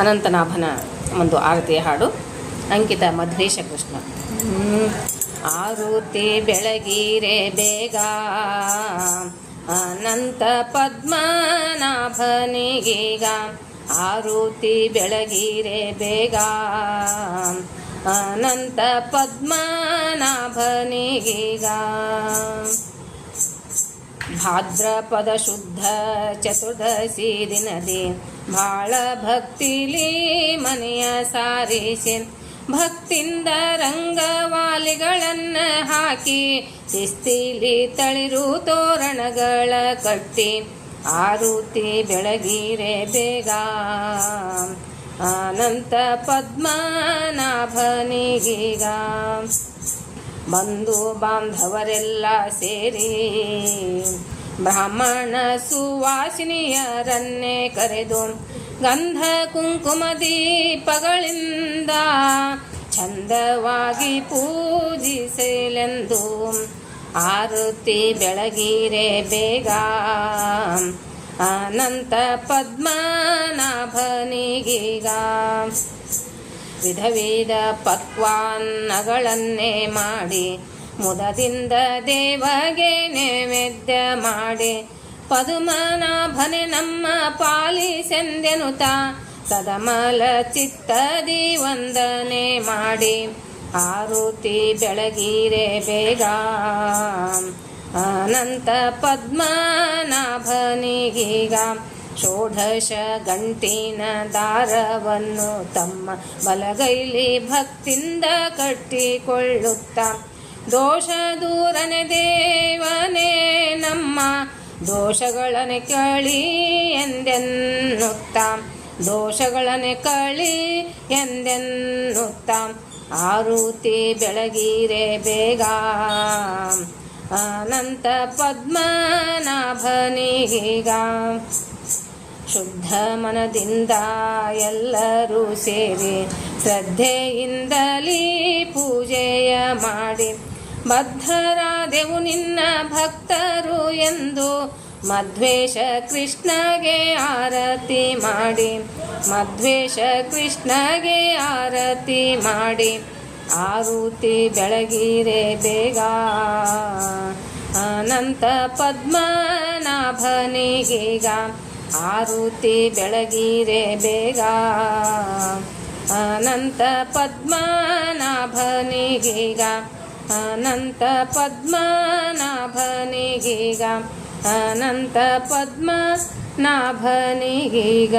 ಅನಂತನಾಭನ ಒಂದು ಆರತಿಯ ಹಾಡು. ಅಂಕಿತ ಮಧ್ವೇಶ ಕೃಷ್ಣ ಆರುತಿ ಬೆಳಗಿರೆ ಬೇಗ, ಅನಂತ ಪದ್ಮನಾಭನಿಗೀಗ ಆರುತಿ ಬೆಳಗಿರೆ ಬೇಗ, ಅನಂತ ಪದ್ಮನಾಭನಿಗೀಗ ಭಾದ್ರಪದ ಶುದ್ಧ ಚತುರ್ದಶಿ ದಿನದಿ ಭಾಳ ಭಕ್ತಿಲಿ ಮನೆಯ ಸಾರಿಸಿ ಭಕ್ತಿಂದ ರಂಗವಾಲಿಗಳನ್ನ ಹಾಕಿ ಶಿಸ್ತಿಲಿ ತಳಿರು ತೋರಣಗಳ ಕಟ್ಟಿ ಆರುತಿ ಬೆಳಗಿರೆ ಬೇಗ. ಅನಂತ ಪದ್ಮನಾಭನಿಗೀಗ. ಬಂಧು ಬಾಂಧವರೆಲ್ಲ ಸೇರಿ ಬ್ರಾಹ್ಮಣ ಸುವಾಸಿನಿಯರನ್ನೇ ಕರೆದು ಗಂಧ ಕುಂಕುಮ ದೀಪಗಳಿಂದ ಚಂದವಾಗಿ ಪೂಜಿಸಲೆಂದು ಆರುತಿ ಬೆಳಗಿರೆ ಬೇಗ ಅನಂತ ಪದ್ಮನಾಭನಿಗೀಗ ವಿಧ ವಿಧ ಪಕ್ವಾನ್ನಗಳನ್ನೇ ಮಾಡಿ, ಮುದದಿಂದ ದೇವಗೆ ನೈವೇದ್ಯ ಮಾಡಿ, ಪದುಮನಾಭನೆ ನಮ್ಮ ಪಾಲಿಸೆಂದೆನುತ, ಸದಮಲ ಚಿತ್ತದಿ ವಂದನೆ ಮಾಡಿ, ಆರುತಿ ಬೆಳಗಿರೆ ಬೇಗ, ಅನಂತ ಪದ್ಮನಾಭನಿಗೀಗ ಷೋಡಶ ಗಂಟಿನ ದಾರವನ್ನು ತಮ್ಮ ಬಲಗೈಲಿ ಭಕ್ತಿಂದ ಕಟ್ಟಿಕೊಳ್ಳುತ್ತ. ದೋಷ ದೂರನೆ ದೇವನೇ ನಮ್ಮ ದೋಷಗಳನೆ ಕಳಿ ಎಂದೆನ್ನುತ್ತ. ದೋಷಗಳನೆ ಕಳಿ ಎಂದೆನ್ನುತ್ತ. ಆರುತಿ ಬೆಳಗಿರೆ ಬೇಗ. ಅನಂತ ಪದ್ಮನಾಭನಿಗೀಗ ಶುದ್ಧ ಮನದಿಂದ ಎಲ್ಲರೂ ಸೇರಿ ಶ್ರದ್ಧೆಯಿಂದಲೇ ಪೂಜೆಯ ಮಾಡಿ ಬದ್ಧರಾದೆವು ನಿನ್ನ ಭಕ್ತರು ಎಂದು ಮಧ್ವೇಶ ಕೃಷ್ಣಗೆ ಆರತಿ ಮಾಡಿ ಮಧ್ವೇಶ ಕೃಷ್ಣಗೆ ಆರತಿ ಮಾಡಿ, ಆರುತಿ ಬೆಳಗಿರೆ ಬೇಗ ಅನಂತ ಪದ್ಮನಾಭನಿಗೀಗ ಆರುತಿ ಬೆಳಗಿರೆ ಬೇಗ. ಅನಂತ ಪದ್ಮನಾಭನಿಗೀಗ. ಅನಂತ ಪದ್ಮನಾಭನಿಗೀಗ. ಅನಂತ ಪದ್ಮನಾಭನಿಗೀಗ.